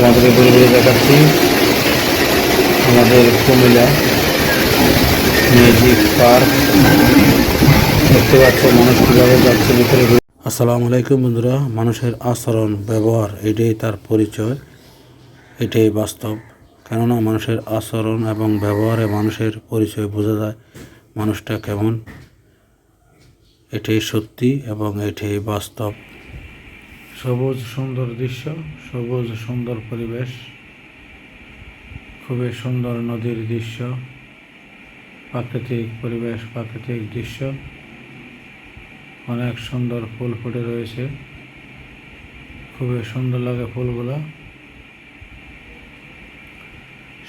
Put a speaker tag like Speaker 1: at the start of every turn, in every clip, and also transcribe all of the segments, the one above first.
Speaker 1: তোমাদেরকে ঘুরে ঘুরে দেখাচ্ছি। আমাদের কুমিল্লা মিউজিক পার্ক। দেখতে পাচ্ছ মানুষ কীভাবে যাচ্ছে ভিতরে আসসালামু আলাইকুম বন্ধুরা, মানুষের আচরণ, ব্যবহার, এটাই তার পরিচয়, এটাই বাস্তব। কেননা মানুষের আচরণ এবং ব্যবহারে মানুষের পরিচয় বোঝা যায় মানুষটা কেমন। এটাই সত্যি এবং এটাই বাস্তব। সবুজ সুন্দর দৃশ্য, সবুজ সুন্দর পরিবেশ, খুবই সুন্দর নদীর দৃশ্য, প্রাকৃতিক পরিবেশ, প্রাকৃতিক দৃশ্য। অনেক সুন্দর ফুল ফুটে রয়েছে। খুবই সুন্দর লাগে ফুলগুলো।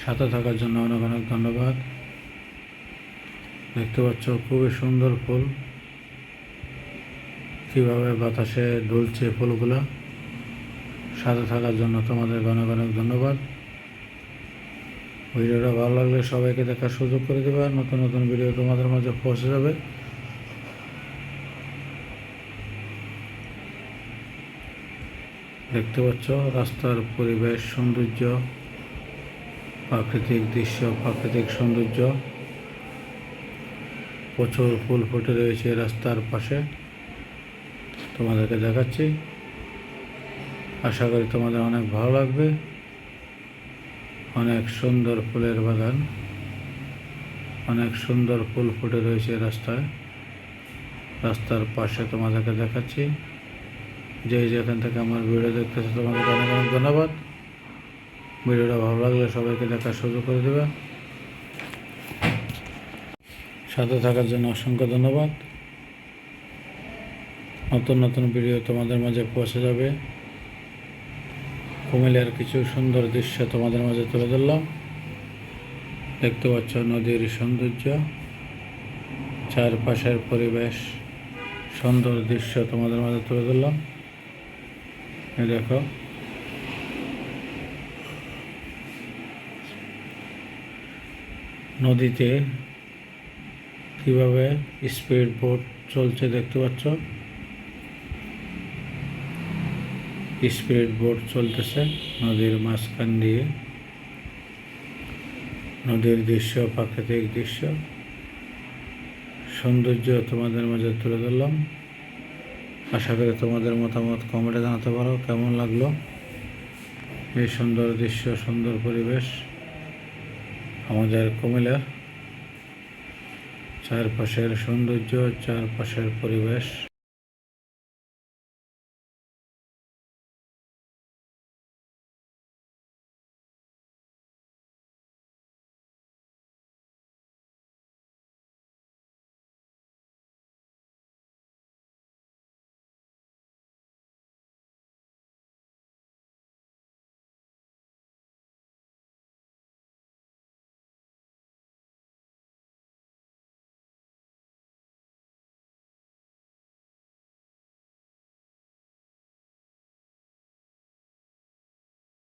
Speaker 1: সাথে থাকার জন্য অনেক অনেক ধন্যবাদ। দেখতে পাচ্ছ খুবই সুন্দর ফুল। কীভাবে বাতাসে দুলছে ফুলগুলো, সাথে থাকার জন্য তোমাদের অনেক অনেক ধন্যবাদ। ভিডিওটা ভালো লাগলে সবাইকে দেখার সুযোগ করে দেবে নতুন নতুন ভিডিও তোমাদের মাঝে পৌঁছে যাবে। দেখতে পাচ্ছ, রাস্তার পরিবেশ, সৌন্দর্য, প্রাকৃতিক দৃশ্য, প্রাকৃতিক সৌন্দর্য। প্রচুর ফুল ফুটে রয়েছে রাস্তার পাশে। তোমাদেরকে দেখাচ্ছি। আশা করি তোমাদের অনেক ভালো লাগবে। অনেক সুন্দর ফুলের বাগান। অনেক সুন্দর ফুল ফুটে রয়েছে রাস্তায়। রাস্তার পাশে তোমাদেরকে দেখাচ্ছি। যে যেখান থেকে আমার ভিডিও দেখতেছে, তোমাদেরকে অনেক অনেক ধন্যবাদ। ভিডিওটা ভালো লাগলে সবাইকে দেখার সুযোগ করে দেবে। সাথে থাকার জন্য অসংখ্য ধন্যবাদ। নতুন নতুন ভিডিও তোমাদের মাঝে পৌঁছে যাবে। কুমিল্লার কিছু সুন্দর দৃশ্য তোমাদের মাঝে তুলে ধরলাম। দেখতে পাচ্ছ নদীর সৌন্দর্য, চারপাশের পরিবেশ, সুন্দর দৃশ্য তোমাদের মাঝে তুলে ধরলাম। দেখো। নদীতে কীভাবে স্পিড বোট চলছে দেখতে পাচ্ছ? স্পিড বোট চলতেছে নদীর মাঝখান দিয়ে। নদীর দৃশ্য, প্রাকৃতিক দৃশ্য। সৌন্দর্য তোমাদের মাঝে তুলে ধরলাম। আশা করি তোমাদের মতামত কমেন্টে জানাতে পারো কেমন লাগল। এই সুন্দর দৃশ্য, সুন্দর পরিবেশ আমাদের কুমিল্লার চারপাশের সৌন্দর্য, চারপাশের পরিবেশ।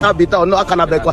Speaker 2: bitaw no akana be ko?